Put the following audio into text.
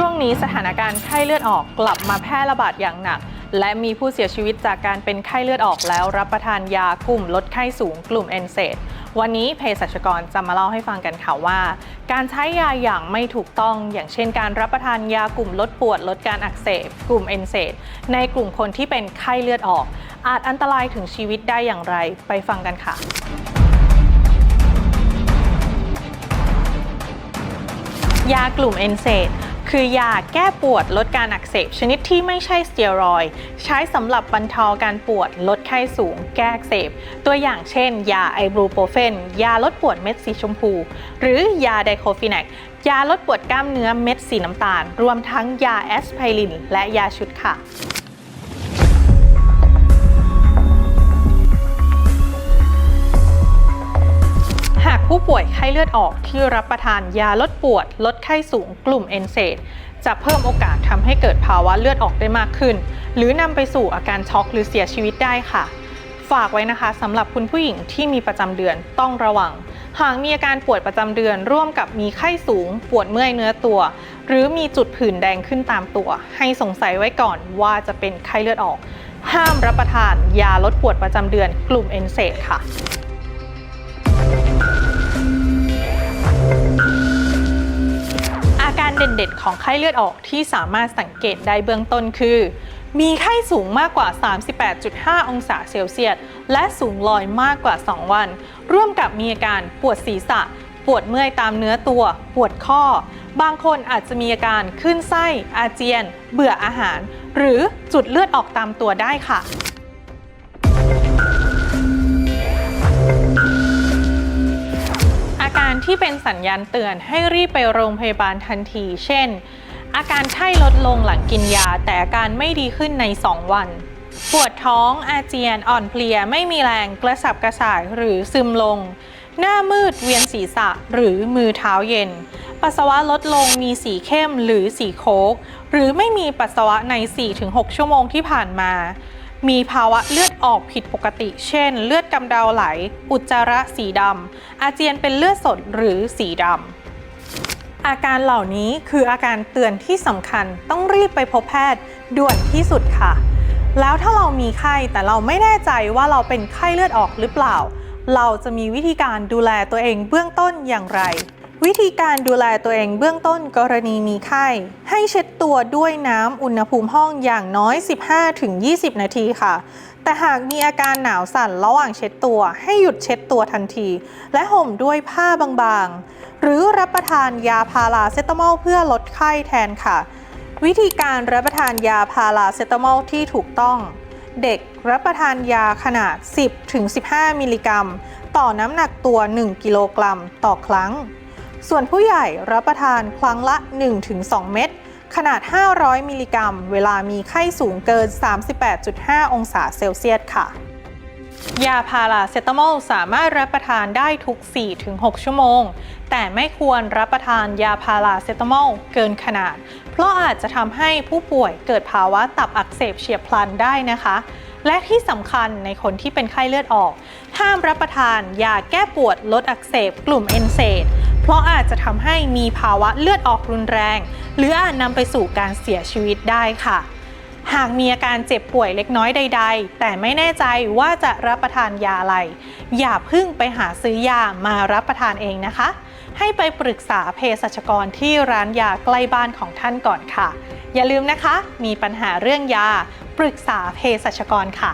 ช่วงนี้สถานการณ์ไข้เลือดออกกลับมาแพร่ระบาดอย่างหนัก และมีผู้เสียชีวิตจากการเป็นไข้เลือดออกแล้วรับประทานยากลุ่มลดไข้สูงกลุ่มเอนเซดวันนี้เภสัชกรจะมาเล่าให้ฟังกันค่ะว่า การใช้ยาอย่างไม่ถูกต้อง อย่างเช่นการรับประทานยากลุ่มลดปวด ลดการอักเสบ กลุ่มเอนเซดในกลุ่มคนที่เป็นไข้เลือดออก อาจอันตรายถึงชีวิตได้อย่างไรไปฟังกันค่ะยากลุ่มเอนเซด คือยาแก้ปวดลดการอักเสบ ชนิดที่ไม่ใช่สเตียรอยใช้สำหรับบรรเทาการปวดลดไข้สูง แก้อักเสบ ตัวอย่างเช่น ยาไอบูโปรเฟน ยาลดปวดเม็ดสีชมพู หรือยาไดโคฟินักยาลดปวดกล้ามเนื้อเม็ดสีน้ำตาล รวมทั้งยาแอสไพริน และยาชุดค่ะ ป่วยไข้เลือดออกที่รับประทานยาลดปวด ลดไข้สูงกลุ่มเอนเซดจะเพิ่มโอกาสทำให้เกิดภาวะเลือดออกได้มากขึ้น หรือนำไปสู่อาการช็อกหรือเสียชีวิตได้ค่ะ ฝากไว้นะคะสำหรับคุณผู้หญิงที่มีประจำเดือนต้องระวัง หากมีอาการปวดประจำเดือนร่วมกับมีไข้สูง ปวดเมื่อยเนื้อตัว หรือมีจุดผื่นแดงขึ้นตามตัว ให้สงสัยไว้ก่อนว่าจะเป็นไข้เลือดออก ห้ามรับประทานยาลดปวดประจำเดือนกลุ่มเอนเซดค่ะ การเด่นๆ ของไข้เลือดออกที่สามารถสังเกตได้เบื้องต้นคือ มีไข้สูงมากกว่า 38.5 องศาเซลเซียส และสูงลอยมากกว่า 2 วัน ร่วมกับมีอาการปวดศีรษะ ปวดเมื่อยตามเนื้อตัว ปวดข้อ บางคนอาจจะมีอาการขึ้นไส้ อาเจียน เบื่ออาหาร หรือจุดเลือดออกตามตัวได้ค่ะ ที่เป็นสัญญาณเตือนให้รีบไปโรงพยาบาลทันที เช่น อาการไข้ลดลงหลังกินยา แต่อาการไม่ดีขึ้นใน 2 วัน ปวดท้องอาเจียนอ่อนเพลียไม่มีแรงกระสับกระส่ายหรือซึมลง หน้ามืดเวียนศีรษะหรือมือเท้าเย็น ปัสสาวะลดลงมีสีเข้มหรือสีโคกหรือไม่มีปัสสาวะใน 4-6 ชั่วโมงที่ผ่านมา มีภาวะเลือดออกผิดปกติ เช่น เลือดกำเดาไหล อุจจาระสีดำ อาเจียนเป็นเลือดสดหรือสีดำอาการเหล่านี้คืออาการเตือนที่สำคัญต้องรีบไปพบแพทย์ด่วนที่สุดค่ะ แล้วถ้าเรามีไข้แต่เราไม่แน่ใจว่าเราเป็นไข้เลือดออกหรือเปล่า เราจะมีวิธีการดูแลตัวเองเบื้องต้นอย่างไร วิธีการดูแลตัวเองเบื้องต้นกรณีมีไข้ ให้เช็ดตัวด้วยน้ำอุณหภูมิห้องอย่างน้อย 15-20 นาทีค่ะ แต่หากมีอาการหนาวสั่นระหว่างเช็ดตัวให้หยุดเช็ดตัวทันที และห่มด้วยผ้าบางๆ หรือรับประทานยาพาราเซตามอลเพื่อลดไข้แทนค่ะ วิธีการรับประทานยาพาราเซตามอลที่ถูกต้อง เด็กรับประทานยาขนาด 10-15 มิลลิกรัม ต่อน้ำหนักตัว 1 กิโลกรัมต่อครั้ง ส่วนผู้ใหญ่รับประทานครั้งละ 1-2 เม็ดขนาด 500 มิลลิกรัม เวลามีไข้สูงเกิน 38.5 องศาเซลเซียสค่ะ ยาพาราเซตามอลสามารถรับประทานได้ทุก 4-6 ชั่วโมง แต่ไม่ควรรับประทานยาพาราเซตามอลเกินขนาด เพราะอาจจะทำให้ผู้ป่วยเกิดภาวะตับอักเสบเฉียบพลันได้นะคะ และที่สำคัญในคนที่เป็นไข้เลือดออก ห้ามรับประทานยาแก้ปวดลดอักเสบกลุ่มเอนเซด เพราะอาจจะทำให้มีภาวะเลือดออกรุนแรง หรืออาจนำไปสู่การเสียชีวิตได้ค่ะ หากมีอาการเจ็บป่วยเล็กน้อยใด ๆ แต่ไม่แน่ใจว่าจะรับประทานยาอะไร อย่าพึ่งไปหาซื้อยามารับประทานเองนะคะ ให้ไปปรึกษาเภสัชกรที่ร้านยาใกล้บ้านของท่านก่อนค่ะ อย่าลืมนะคะ มีปัญหาเรื่องยา ปรึกษาเภสัชกรค่ะ